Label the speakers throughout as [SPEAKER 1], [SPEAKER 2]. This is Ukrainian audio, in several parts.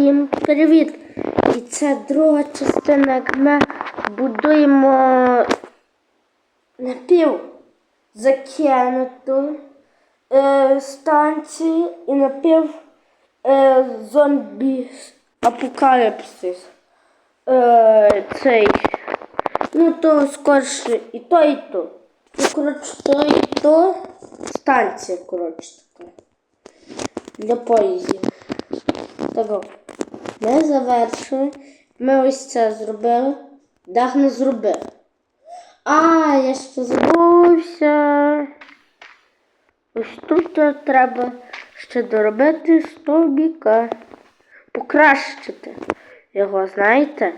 [SPEAKER 1] Всім привіт! І це друга частина, як ми будуємо напів закинуту е, станцію і напів е, зомбі апокаліпсис. Е, цей. Ну то скорше і то, і то. Ну, коротше, то і то станція, коротше така. Для поїздів. Того. Ми завершили. Ми ось це зробили. Дах не зробив. А, я ще забувся. Ось тут треба ще доробити стовбіка. Покращити його, знаєте?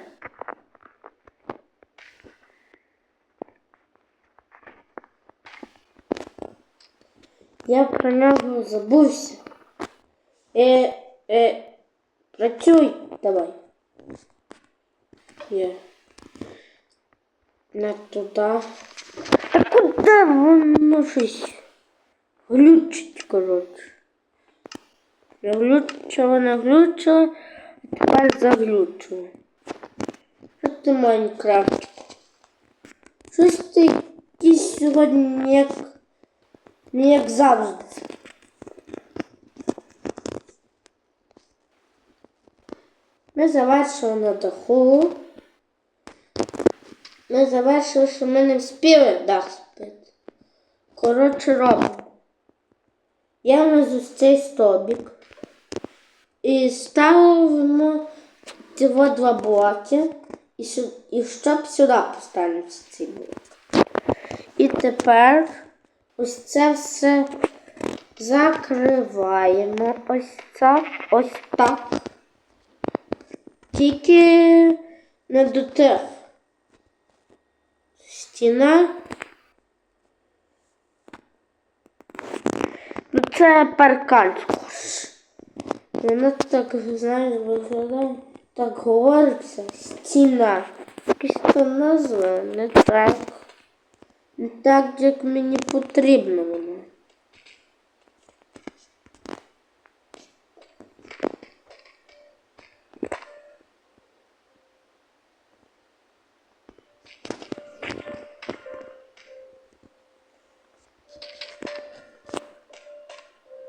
[SPEAKER 1] Я про нього забувся. Е, е, працюй давай. Є. Не туди. Та куди воно щось глючить, коротше. Я глючила, не глючила, а тепер заглючила. Що ти Майнкрафт? Щось ти якийсь сьогодні як, не як завжди. Ми завершили на даху. Ми завершили, що ми не вспіли дах спити. Коротше робимо. Я у нас ось цей стовбик. І ставимо ці два блоки. І, і щоб сюди поставився цей блок. І тепер ось це все закриваємо. Ось це, ось так. Тільки не до тих. Стіна. Ну це паркан. Воно так, знаєш, виглядає, так говориться. Стіна. Якась там назва, не так. Не так, як мені потрібно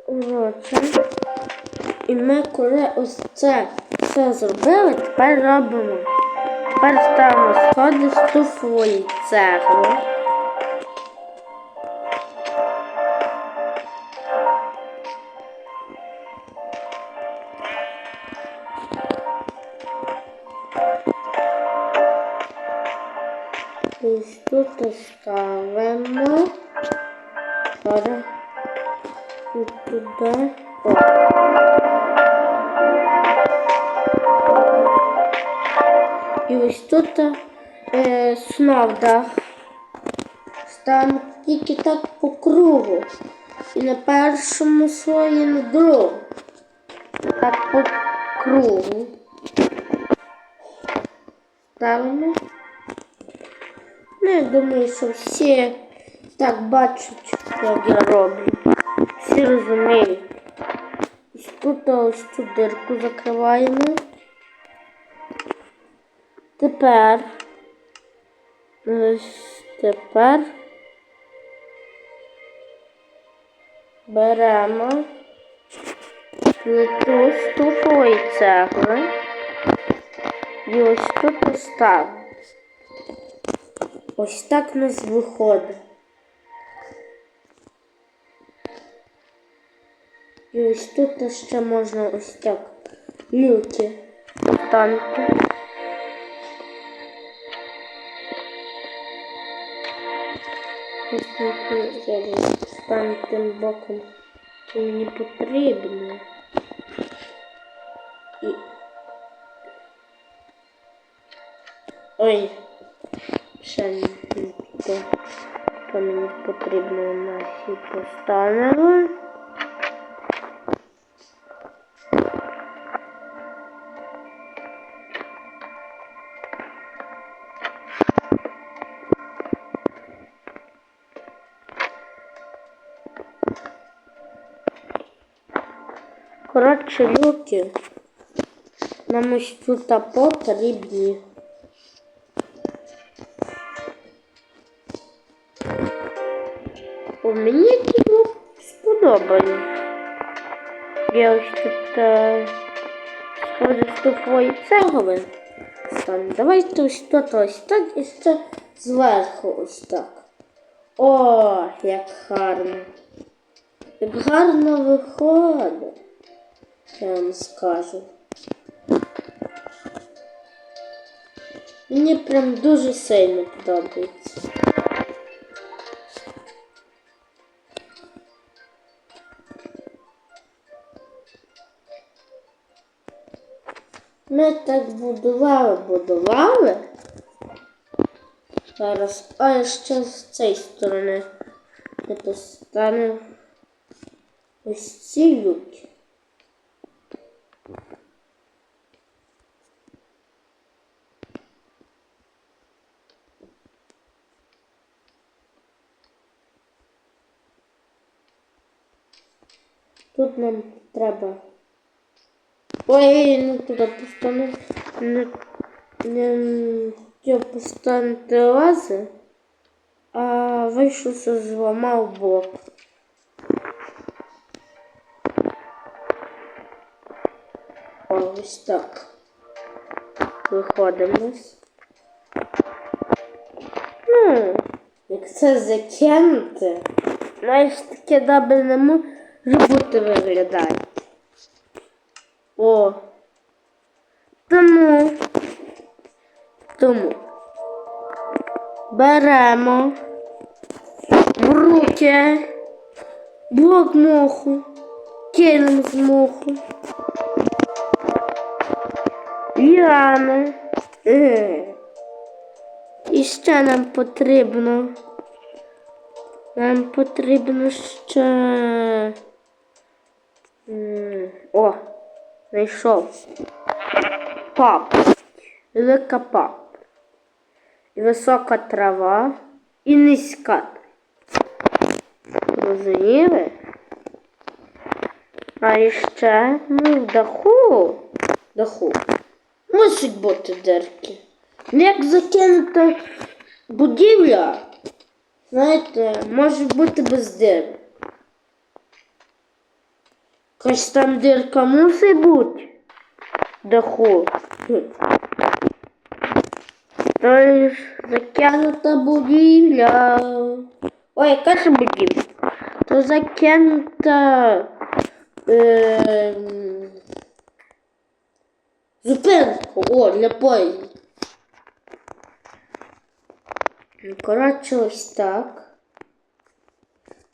[SPEAKER 1] воно. І ми коли ось це все зробили, тепер робимо. Тепер ставимо сходи штуфують цеглу. Ось тут ставимо. Зараз і туди. О. І ось тут е, знов дах. Ставимо тільки так по кругу. І на першому слої на другому. Так по кругу. Ставимо. Ну, я думаю, що всі так бачать, як я роблю. Всі розуміють. Тут ось цю дирку закриваємо. Тепер. Ось тепер. Беремо плиту стуфової цегли. І ось тут поставимо. Ось так у нас виходить. І ось тут ще можна ось так люки ставити. Ось тут зараз стану тим боком, що мені потрібно. І... Ой, ще не то, то мені потрібно наші поставили. Коротше, люки нам ось тут потрібні. О, мені тут сподобалось. Я ось тут е, схожу з туфої цегли. Давайте ось тут ось так і ще зверху ось так. О, як гарно. Як гарно виходить. Я вам скажу. Мені прям дуже сильно подобається. Ми так будували, будували. Зараз, а я ще з цієї сторони не поставив ось ці люки. Тут нам треба. Ой, ну туди постану. Не, не поставити лази, а вийшов, що зламав блок. Ось так. Виходимо. Ну, як це закинути, знаєш, таке добре не може бути виглядає. О. Тому. Тому. Беремо в руки блок моху, килим з моху, ліани. Е. І ще нам потрібно. Нам потрібно ще. О, знайшов. Пап. Велика пап. Висока трава і низька. Розуміли? А іще, ну, в даху. Даху. Мусить бути дирки. Ну, Як закинута будівля, знаєте, може бути без дирок. Якась там дирка мусить бути. в Даху. Хм. То ж закинута будівля. Ой, яка ж будівля? То закинута ем, зупинка. О, для поїзду. Ну, Коротше, ось так.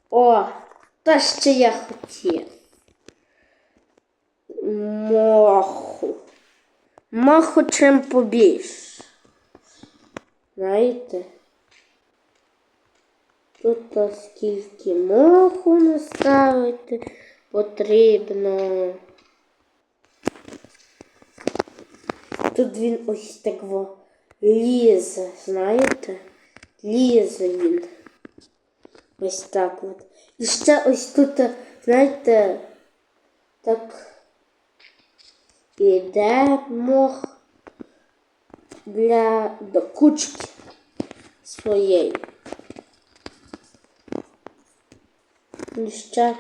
[SPEAKER 1] О, та ще я хотів. Моху. Моху чим побільше. Знаєте? Тут скільки моху наставити потрібно. Тут він ось так во лізе, знаєте? Лізе він. Ось так от. І ще ось тут, знаєте, так іде мох для до кучки своєї. І ще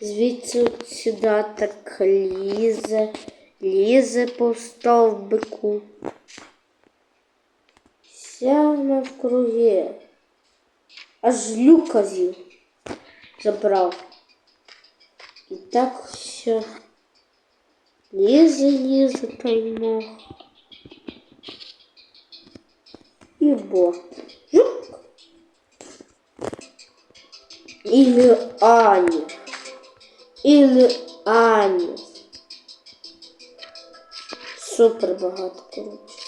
[SPEAKER 1] звідси сюди так лізе, лізе по стовбику. Вся навкруги. Аж люка з'їв. Забрав. І так все. Лізе, лізе той мох. І бо. Жук. Или Аня. Или Аня. Супер багато, коротше.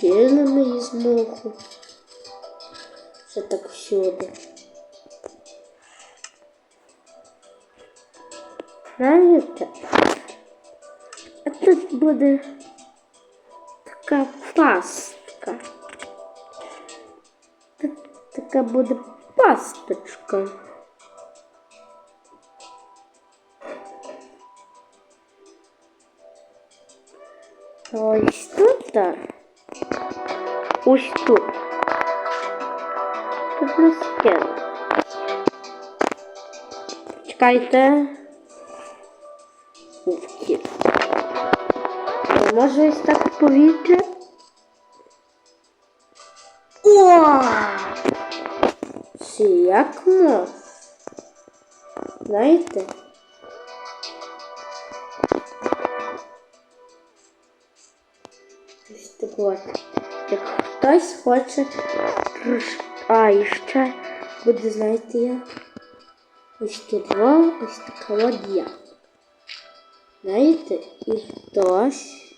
[SPEAKER 1] Кинемо із моху. Все так всюди. Знаєте, а тут буде така пастка. Тут така буде пасточка. Ось тут. так. Ось тут. Тут на стіну. Чекайте. Може ось так повітря? О! Чи як мов? Знаєте? От. Як хтось хоче А, і ще буде, знаєте як? Ось во, ось така от я. Знаєте, і хтось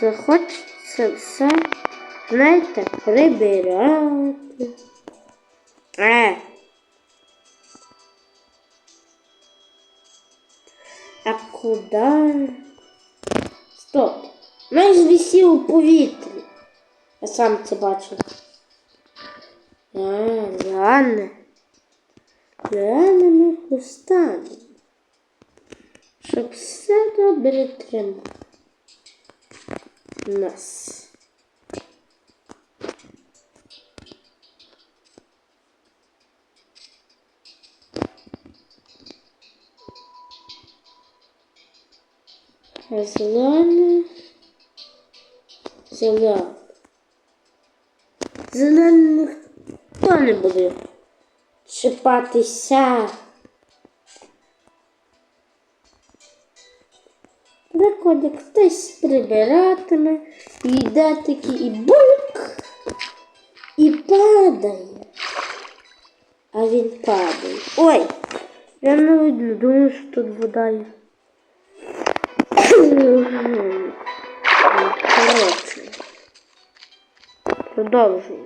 [SPEAKER 1] захоче це все, знаєте, прибирати. Е. А куди? Стоп. Ми ж висів у повітрі. Я сам це бачив. А, ладно. Ладно, ми постанемо. Щоб все добре тримало. Нас. Зелене. Зелене. Зелених хто не буде чіпатися. Приходить хтось прибиратиме, йде такий і бульк, і падає. А він падає. Ой, я не видно, думаю, що тут вода є. Коротше. Продовжуємо.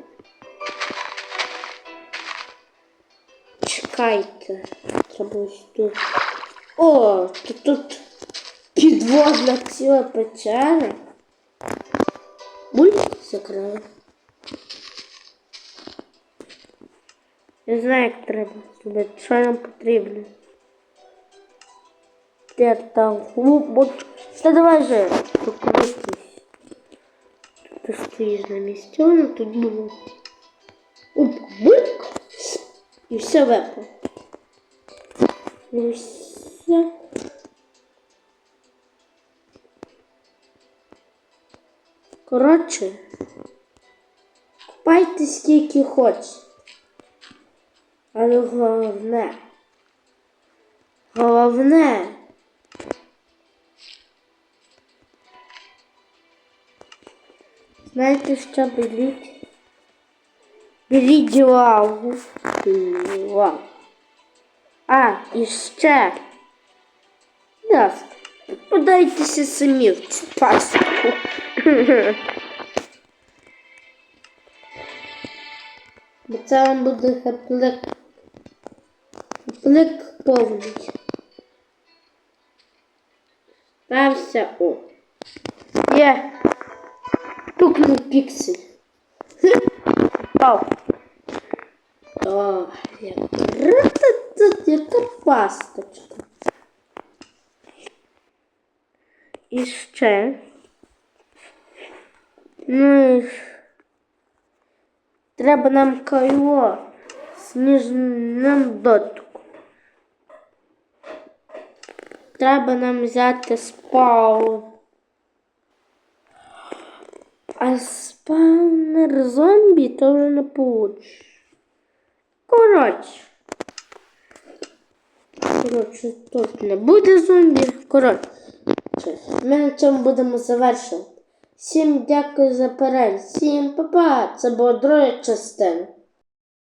[SPEAKER 1] Чекайте. Треба ось тут. О, тут, тут підводна ціла печера. Буль закрили. Не знаю, як треба зробити. Що нам потрібно? Де там? От. Та давай же покрутись. Ти стоїш на тут було. Бульк. І все випало. І все. Коротше, купайте скільки хочете. Але головне. Головне. Знаєте, що беріть? Беріть лаву. Лаву. А, і ще. Ясно. Подайтеся самі в цю пастку. Бо це вам буде хаплик. Хаплик повний. Стався о. Є. Тукнув піксель. Пау. О, яка пасточка. І ще. Ну. Треба нам кайло з ніжним дотиком. Треба нам взяти спау. А спаунер зомбі то вже не получиш. Коротше. Коротше, тут не буде зомбі. Коротше, ми на цьому будемо завершувати. Всім дякую за перегляд. Всім па-па. Це була друга частина.